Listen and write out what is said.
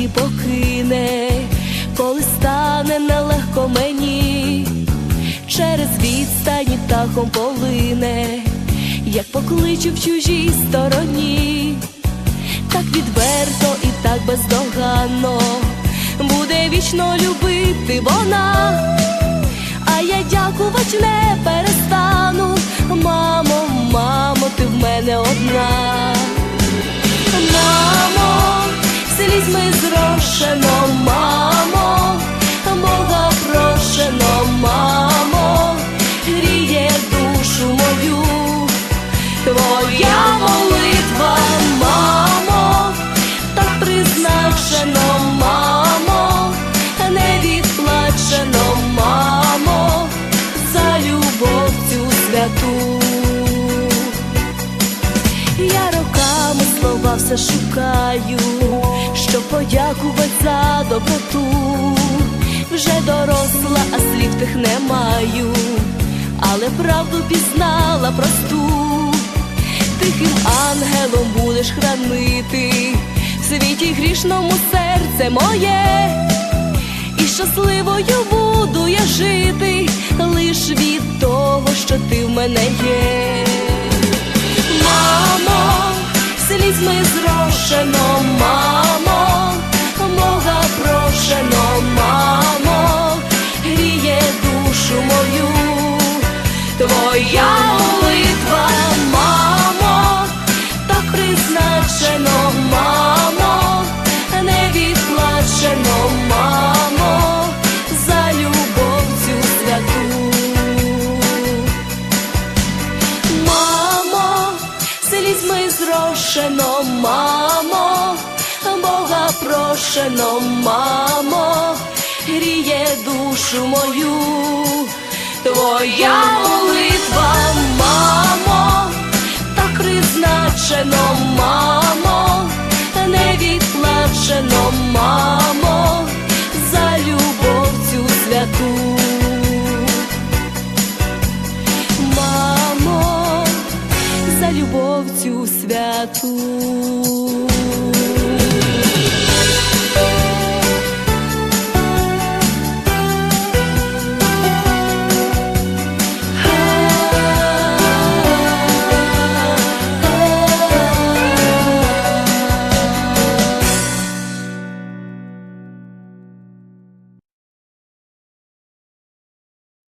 світі покине, коли стане нелегко мені, через відстані птахом полине, як покличу в чужій стороні, так відверто і так бездоганно буде вічно любити вона, а я дякувач не перестану. Твоя молитва, мамо, так призначено, мамо, не відплачено, мамо, за любов цю святу. Я роками слова все шукаю, щоб подякувати за доброту. Вже доросла, а слів тих не маю, але правду пізнала просту. Тихим ангелом будеш хранити. В світі грішному серце моє, і щасливою буду я жити лиш від того, що ти в мене є. Мамо, слізьми зрошено, мамо, зрошено, мамо, Бога прошено, мамо, гріє душу мою, твоя молитва, мамо, так призначено, мамо, не відплачено, цю святу.